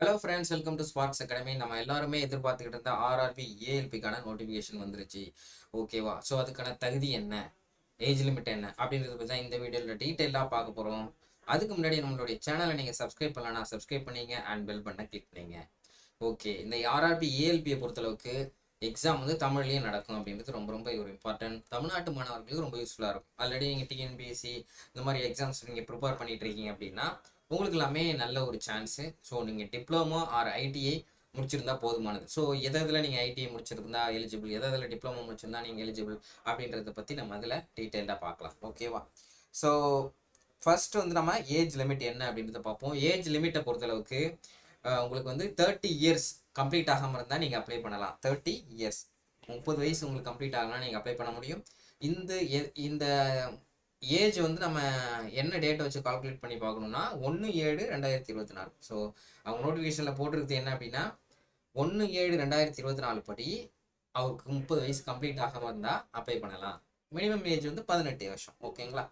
Hello friends welcome to Sparks Academy நம்ம எல்லாருமே எதிர்பார்த்துக்கிட்டு இருந்த ஆர்ஆர்பி ஏஎல்பிக்கான நோட்டிஃபிகேஷன் வந்துருச்சு. ஓகேவா ஸோ அதுக்கான தகுதி என்ன? ஏஜ் லிமிட் என்ன? அப்படின்றத பற்றி தான் இந்த வீடியோவில் டீட்டெயிலாக பார்க்க போகிறோம் அதுக்கு முன்னாடி நம்மளுடைய சேனலை நீங்கள் சப்ஸ்கிரைப் பண்ணலன்னா சப்ஸ்கிரைப் பண்ணீங்க அண்ட் பெல் பண்ண கிளிக் பண்ணீங்க. ஓகே இந்த ஆர்ஆர்பி ஏஎல்பியை பொறுத்தளவுக்கு எக்ஸாம் வந்து தமிழ்லேயே நடக்கும் அப்படின்றது ரொம்ப ரொம்ப ஒரு இம்பார்ட்டன்ட் தமிழ்நாட்டு மாணவர்களுக்கு ரொம்ப யூஸ்ஃபுல்லாக இருக்கும். ஆல்ரெடி நீங்கள் டிஎன்பிஎஸ்சி இந்த மாதிரி எக்ஸாம்ஸ் நீங்கள் ப்ரிப்பேர் பண்ணிட்டு இருக்கீங்க அப்படின்னா உங்களுக்கு எல்லாமே நல்ல ஒரு சான்ஸு ஸோ நீங்கள் டிப்ளமோ ஆர் ஐடிஐ முடிச்சிருந்தா போதுமானது. ஸோ எதை இதில் நீங்கள் ஐடிஐ முடிச்சிருந்தா எலிஜிபிள் எதை இதில் டிப்ளமோ முடிச்சிருந்தா நீங்கள் எலிஜிபிள் அப்படின்றத பற்றி நம்ம அதில் டீட்டெயில்டாக பார்க்கலாம். ஓகேவா ஸோ ஃபர்ஸ்ட் வந்து நம்ம ஏஜ் லிமிட் என்ன அப்படின்றத பார்ப்போம். ஏஜ் லிமிட்டை பொறுத்தளவுக்கு உங்களுக்கு வந்து தேர்ட்டி இயர்ஸ் கம்ப்ளீட் ஆகாமல் இருந்தால் நீங்கள் அப்ளை பண்ணலாம். தேர்ட்டி இயர்ஸ் முப்பது வயசு உங்களுக்கு கம்ப்ளீட் ஆகலாம் நீங்கள் அப்ளை பண்ண முடியும். இந்த எ- இந்த ஏஜ் வந்து நம்ம என்ன டேட்டை வச்சு கால்குலேட் பண்ணி பார்க்கணும்னா ஒன்று ஏழு ரெண்டாயிரத்தி இருபத்தி நாலு. ஸோ அவங்க நோட்டிஃபிகேஷனில் போட்டிருக்கிறது என்ன அப்படின்னா ஒன்று ஏழு ரெண்டாயிரத்தி இருபத்தி நாலு படி அவருக்கு முப்பது வயசு கம்ப்ளீட் ஆகாமல் இருந்தால் அப்ளை பண்ணலாம். மினிமம் ஏஜ் வந்து பதினெட்டு வருஷம். ஓகேங்களா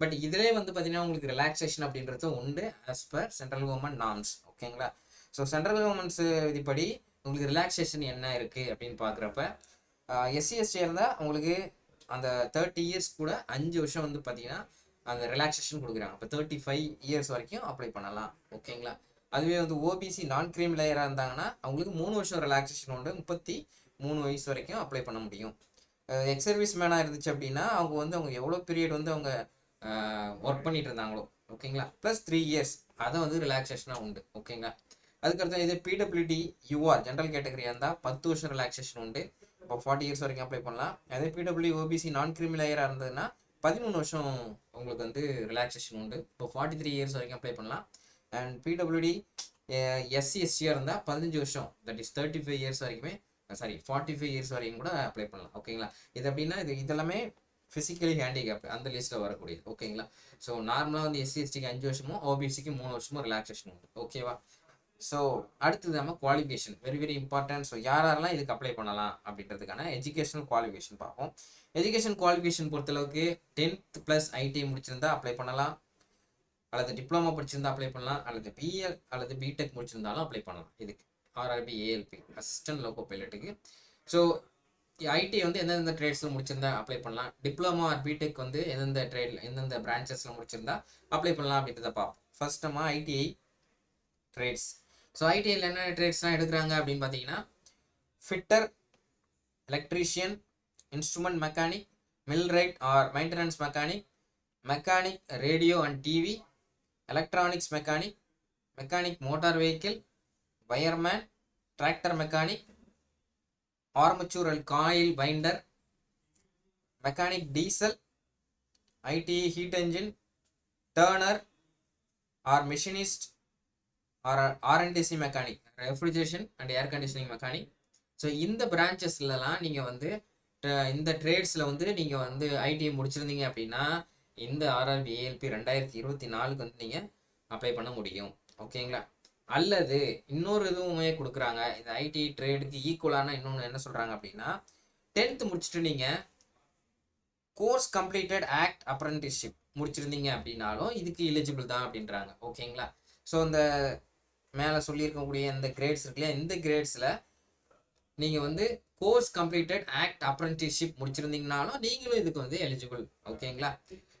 பட் இதிலே வந்து பார்த்தீங்கன்னா உங்களுக்கு ரிலாக்ஸேஷன் அப்படின்றது உண்டு as per central government norms ஓகேங்களா ஸோ சென்ட்ரல் கவர்மெண்ட்ஸ் விதிப்படி உங்களுக்கு ரிலாக்ஸேஷன் என்ன இருக்குது அப்படின்னு பார்க்குறப்ப எஸ்சி எஸ்டியாக இருந்தால் உங்களுக்கு அந்த தேர்ட்டி இயர்ஸ் கூட அஞ்சு வருஷம் வந்து பார்த்தீங்கன்னா அந்த ரிலாக்ஸேஷன் கொடுக்குறாங்க. இப்போ தேர்ட்டி ஃபைவ் இயர்ஸ் வரைக்கும் அப்ளை பண்ணலாம். ஓகேங்களா? அதுவே வந்து ஓபிசி நான் கிரீம் லேயராக இருந்தாங்கன்னா அவங்களுக்கு மூணு வருஷம் ரிலாக்ஸேஷன் உண்டு. முப்பத்தி மூணு வயசு வரைக்கும் அப்ளை பண்ண முடியும். எக்ஸ் சர்வீஸ் மேனாக இருந்துச்சு அப்படின்னா அவங்க வந்து அவங்க எவ்வளோ பீரியட் வந்து அவங்க ஒர்க் பண்ணிட்டு இருந்தாங்களோ ஓகேங்களா? ப்ளஸ் த்ரீ இயர்ஸ் அதை வந்து ரிலாக்ஸேஷனாக உண்டு. ஓகேங்களா? அதுக்கடுத்து இது பிடபிள்யூடி யூஆர் ஜென்ரல் கேட்டகரியாக இருந்தால் பத்து வருஷம் ரிலாக்ஸேஷன் உண்டு. இப்போ ஃபார்ட்டி இயர்ஸ் வரைக்கும் அப்ளை பண்ணலாம். அதே பிடபிள்யூ ஓபிசி நான் கிரிமிலேயராக இருந்ததுன்னா பதிமூணு வருஷம் உங்களுக்கு வந்து ரிலாக்ஸேஷன் உண்டு. இப்போ ஃபார்ட்டி த்ரீ இயர்ஸ் வரைக்கும் அப்ளை பண்ணலாம். அண்ட் பிடபிள்யூடி எஸ்சி எஸ்சியாக இருந்தால் பதினஞ்சு வருஷம். That is thirty five years வரைக்குமே சாரி ஃபார்ட்டி ஃபைவ் இயர்ஸ் வரைக்கும் கூட அப்ளை பண்ணலாம். ஓகேங்களா இது அப்படின்னா இது இதெல்லாமே ஃபிசிக்கலி ஹேண்டிகேப் அந்த லிஸ்ட்டில் வரக்கூடியது. ஓகேங்களா ஸோ நார்மலாக வந்து எஸ்சி எஸ்டிக்கு அஞ்சு வருஷமும் ஓபிசிக்கு மூணு வருஷமும் ரிலாக்ஸேஷன் உண்டு. ஓகேவா ஸோ அடுத்தது நம்ம qualification very very important so யார் யாரெல்லாம் இதுக்கு அப்ளை பண்ணலாம் அப்படின்றதுக்கான எஜுகேஷனல் குவாலிஃபிகேஷன் பார்ப்போம். எஜுகேஷன் குவாலிஃபிகேஷன் பொறுத்தளவுக்கு டென்த் ப்ளஸ் ஐடிஐ முடிச்சிருந்தா அப்ளை பண்ணலாம். அல்லது டிப்ளமோ படிச்சிருந்தா அப்ளை பண்ணலாம். அல்லது பிஎல் அல்லது பிடெக் முடிச்சிருந்தாலும் அப்ளை பண்ணலாம். இதுக்கு ஆர்ஆர்பி ஏஎல்பி அசிஸ்டன்ட் லோகோ பைலட்டுக்கு ஸோ ஐடி வந்து எந்தெந்த ட்ரேட்ஸில் முடிச்சிருந்தா அப்ளை பண்ணலாம். டிப்ளமோ ஆர் பிடெக் வந்து எந்தெந்த ட்ரேட்ல எந்தெந்த பிரான்ச்சஸில் முடிச்சிருந்தா அப்ளை பண்ணலாம் அப்படின்றத பார்ப்போம். ஃபர்ஸ்ட் நம்ம ஐடிஐ ட்ரேட்ஸ் ஸோ ஐடிஐயில் என்னென்ன ட்ரேட்ஸ்லாம் எடுக்கிறாங்க அப்படின்னு பார்த்தீங்கன்னா fitter electrician instrument mechanic millwright or maintenance mechanic mechanic radio and TV electronics mechanic mechanic motor vehicle wireman tractor mechanic armature and coil binder mechanic diesel ITI heat engine turner or machinist or RNTC mechanic refrigeration and air conditioning mechanic so இந்த பிரான்ச்சஸ்லலாம் நீங்கள் வந்து இந்த ட்ரேட்ஸில் வந்து நீங்கள் வந்து ITI முடிச்சிருந்தீங்க அப்படின்னா இந்த ஆர்ஆர்பி ஏஎல்பி ரெண்டாயிரத்தி இருபத்தி நாலுக்கு வந்து நீங்கள் அப்ளை பண்ண முடியும். ஓகேங்களா? அல்லது இன்னொரு இதுவுமே கொடுக்குறாங்க. இந்த ஐடி ட்ரேடுக்கு ஈக்குவலான இன்னொன்று என்ன சொல்கிறாங்க அப்படின்னா டென்த்து முடிச்சுட்டு நீங்கள் கோர்ஸ் கம்ப்ளீட்டட் ஆக்ட் அப்ரண்டிஸ்ஷிப் முடிச்சிருந்தீங்க அப்படின்னாலும் இதுக்கு எலிஜிபிள் தான் அப்படின்றாங்க. ஓகேங்களா? ஸோ இந்த மேலே சொல்லியிருக்கக்கூடிய இந்த கிரேட்ஸ் இருக்குல்லையா இந்த கிரேட்ஸில் நீங்கள் வந்து கோர்ஸ் கம்ப்ளீட்டட் ஆக்ட் அப்ரண்டிஸ்ஷிப் முடிச்சிருந்தீங்கனாலும் நீங்களும் இதுக்கு வந்து எலிஜிபிள் ஓகேங்களா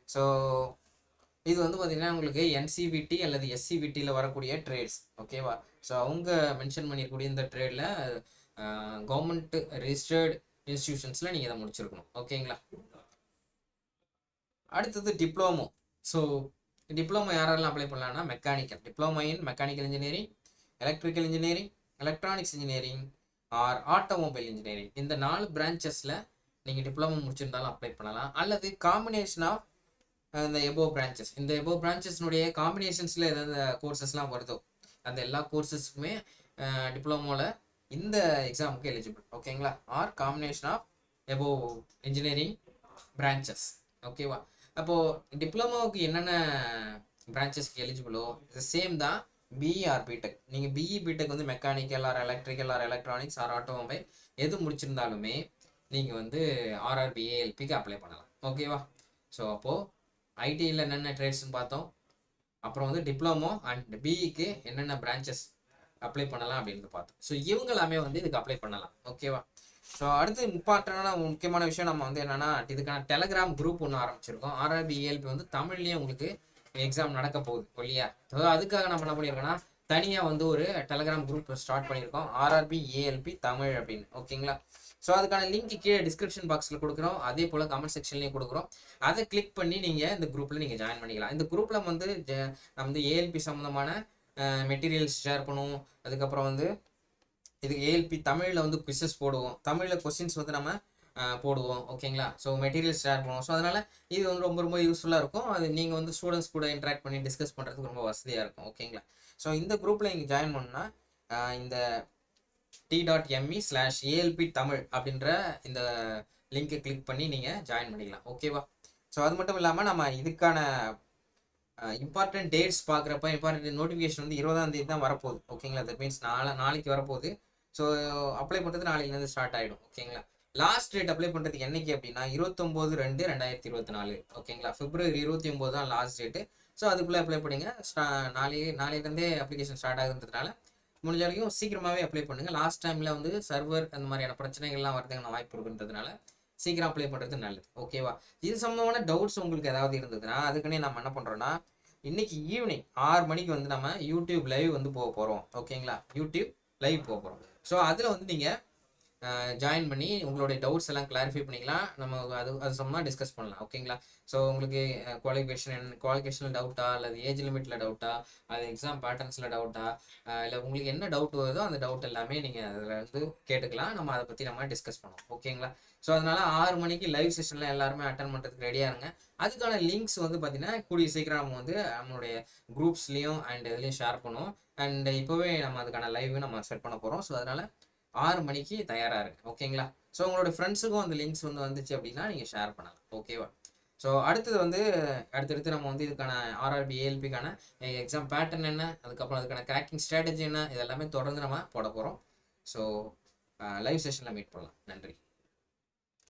ஸோ இது வந்து பார்த்தீங்கன்னா உங்களுக்கு என்சிவிடி அல்லது எஸ்சிபிடியில் வரக்கூடிய ட்ரேட்ஸ் ஓகேவா ஸோ அவங்க மென்ஷன் பண்ணியிருக்கூடிய இந்த ட்ரேடில் கவர்மெண்ட் ரிஜிஸ்டர்டு இன்ஸ்டிடியூஷன்ஸில் நீங்கள் இதை முடிச்சிருக்கணும் ஓகேங்களா அடுத்தது டிப்ளமோ ஸோ டிப்ளமோ யாரெல்லாம் அப்ளை பண்ணலாம்னா mechanical diploma in mechanical engineering electrical engineering electronics engineering or automobile engineering இந்த நாலு பிரான்ச்சஸில் நீங்கள் டிப்ளமோ முடிச்சிருந்தாலும் அப்ளை பண்ணலாம். அல்லது காம்பினேஷன் ஆஃப் இந்த எபோ பிரான்ச்சஸ் இந்த எபோ பிரான்ச்சஸ்னுடைய காம்பினேஷன்ஸில் எந்தெந்த கோர்சஸ்லாம் வருதோ அந்த எல்லா கோர்சஸுக்குமே டிப்ளமோவில் இந்த எக்ஸாமுக்கு எலிஜிபிள் ஓகேங்களா or combination of above engineering branches ஓகேவா அப்போது டிப்ளமோவுக்கு என்னென்ன பிரான்ச்சஸ்க்கு எலிஜிபிளோ இது சேம் தான் பிஇ ஆர் பிடெக் நீங்கள் பிஇ பிடெக் வந்து mechanical or electrical or electronics or automobile எது முடிச்சிருந்தாலுமே நீங்கள் வந்து ஆர்ஆர்பிஏஎல்பிக்கு அப்ளை பண்ணலாம். ஓகேவா ஸோ அப்போது ஐடியில் என்னென்ன ட்ரேட்ஸ்னு பார்த்தோம். அப்புறம் வந்து டிப்ளமோ அண்ட் பிஇக்கு என்னென்ன பிரான்ச்சஸ் அப்ளை பண்ணலாம் அப்படின்னு பார்த்தோம். ஸோ இவங்க எல்லாமே வந்து இதுக்கு அப்ளை பண்ணலாம். ஓகேவா ஸோ அடுத்து இம்பார்ட்டண்டான முக்கியமான விஷயம் நம்ம வந்து என்னன்னா இதுக்கான டெலகிராம் குரூப் ஒன்று ஆரம்பிச்சிருக்கோம். ஆர்ஆர்பிஎல்பி வந்து தமிழ்லேயே உங்களுக்கு எக்ஸாம் நடக்க போகுது இல்லையா? ஸோ அதுக்காக நம்ம என்ன பண்ணியிருக்கோம்னா தனியாக வந்து ஒரு டெலகிராம் குரூப் ஸ்டார்ட் பண்ணியிருக்கோம் ஆர்ஆர்பி ஏஎல்பி தமிழ் அப்படின்னு ஓகேங்களா? ஸோ அதுக்கான லிங்க் கீழே டிஸ்கிரிப்ஷன் பாக்ஸில் கொடுக்குறோம். அதே போல் கமெண்ட் செக்ஷன்லையும் கொடுக்குறோம். அதை கிளிக் பண்ணி நீங்கள் இந்த குரூப்பில் நீங்கள் ஜாயின் பண்ணிக்கலாம். இந்த குரூப்பில் வந்து நம்ம வந்து ஏஎல்பி சம்மந்தமான மெட்டீரியல்ஸ் ஷேர் பண்ணுவோம். அதுக்கப்புறம் வந்து இதுக்கு ஏஎல்பி தமிழில் வந்து குவிசஸ் போடுவோம். தமிழில் கொஸ்டின்ஸ் வந்து நம்ம போடுவோம். ஓகேங்களா? ஸோ மெட்டீரியல்ஸ் ஷேர் பண்ணுவோம். ஸோ அதனால் இது வந்து ரொம்ப ரொம்ப யூஸ்ஃபுல்லாக இருக்கும். அது நீங்கள் வந்து ஸ்டூடெண்ட்ஸ் கூட இன்ட்ராக்ட் பண்ணி டிஸ்கஸ் பண்ணுறதுக்கு ரொம்ப வசதியாக இருக்கும். ஓகேங்களா? ஸோ இந்த குரூப்பில் நீங்கள் ஜாயின் பண்ணால் இந்த T dot ME slash ALP Tamil அப்படின்ற இந்த லிங்கை கிளிக் பண்ணி நீங்கள் ஜாயின் பண்ணிக்கலாம். ஓகேவா? ஸோ அது மட்டும் இல்லாமல் நம்ம இதுக்கான இம்பார்ட்டன்ட் டேட்ஸ் பார்க்குறப்ப இம்பார்ட்டன்ட் நோட்டிஃபிகேஷன் வந்து இருபதாம் தேதி தான் வரப்போகுது. ஓகேங்களா? தட் மீன்ஸ் நாளை நாளைக்கு வரப்போகுது. ஸோ அப்ளை பண்ணுறது நாளையிலேருந்து ஸ்டார்ட் ஆகிடும் ஓகேங்களா லாஸ்ட் டேட் அப்ளை பண்ணுறதுக்கு என்னைக்கு அப்படின்னா இருபத்தொம்போது ரெண்டு ரெண்டாயிரத்தி இருபத்தி நாலு ஓகேங்களா பிப்ரவரி இருபத்தி ஒம்பது தான் லாஸ்ட் டேட்டு ஸோ அதுக்குள்ளே அப்ளை பண்ணுங்க. ஸ்டா நாளை நாளையிலேருந்தே அப்ளிகேஷன் ஸ்டார்ட் ஆகுதுன்றதுனால முடிஞ்ச வரைக்கும் சீக்கிரமாகவே அப்ளை பண்ணுங்கள் லாஸ்ட் டைமில் வந்து சர்வர் அந்த மாதிரியான பிரச்சனைகள்லாம் வரதுக்கான வாய்ப்பு இருக்குன்றதுனால சீக்கிரம் அப்ளை பண்ணுறது நல்லது ஓகேவா இது சம்மந்தமான டவுட்ஸ் உங்களுக்கு ஏதாவது இருந்ததுன்னா அதுக்குன்னே நம்ம என்ன பண்ணுறோன்னா இன்னைக்கு ஈவினிங் ஆறு மணிக்கு வந்து நம்ம யூடியூப் லைவ் வந்து போக போகிறோம் ஓகேங்களா யூடியூப் லைவ் போக போகிறோம் ஸோ அதில் வந்து நீங்கள் ஜாயின் பண்ணி உங்களுடைய டவுட்ஸ் எல்லாம் கிளாரிஃபை பண்ணிக்கலாம். நம்ம அது அது சும்மா டிஸ்கஸ் பண்ணலாம். ஓகேங்களா ஸோ உங்களுக்கு குவாலிஃபிகேஷன் குவாலிஃபிகேஷனில் டவுட்டா அல்லது ஏஜ் லிமிட்டில் டவுட்டா அது எக்ஸாம் பேட்டர்ன்ஸில் டவுட்டா இல்லை உங்களுக்கு என்ன டவுட் வருதோ அந்த டவுட் எல்லாமே நீங்கள் அதில் வந்து கேட்டுக்கலாம். நம்ம அதை பற்றி நம்ம டிஸ்கஸ் பண்ணுவோம் ஓகேங்களா ஸோ அதனால ஆறு மணிக்கு லைவ் செஷனில் எல்லாருமே அட்டன் பண்ணுறதுக்கு ரெடியாக இருங்க. அதுக்கான லிங்க்ஸ் வந்து பார்த்தீங்கன்னா கூடிய சீக்கிரம் நம்ம வந்து நம்மளுடைய குரூப்ஸ்லேயும் அண்ட் இதுலேயும் ஷேர் பண்ணுவோம். அண்ட் இப்போவே நம்ம அதுக்கான லைவ் நம்ம செட் பண்ண போகிறோம் ஸோ அதனால் ஆறு மணிக்கு தயாராக இருக்கு. ஓகேங்களா? ஸோ உங்களோட ஃப்ரெண்ட்ஸுக்கும் அந்த லிங்க்ஸ் வந்து வந்துச்சு அப்படின்னா நீங்கள் ஷேர் பண்ணலாம். ஓகேவா ஸோ அடுத்தது வந்து அடுத்தடுத்து நம்ம வந்து இதுக்கான ஆர்ஆர்பி ஏஎல்பிக்கான எக்ஸாம் பேட்டர்ன் என்ன? அதுக்கப்புறம் அதுக்கான கிராக்கிங் ஸ்ட்ராட்டஜி என்ன? இதெல்லாமே தொடர்ந்து நம்ம போட போகிறோம் ஸோ லைவ் செஷனில் மீட் பண்ணலாம். நன்றி.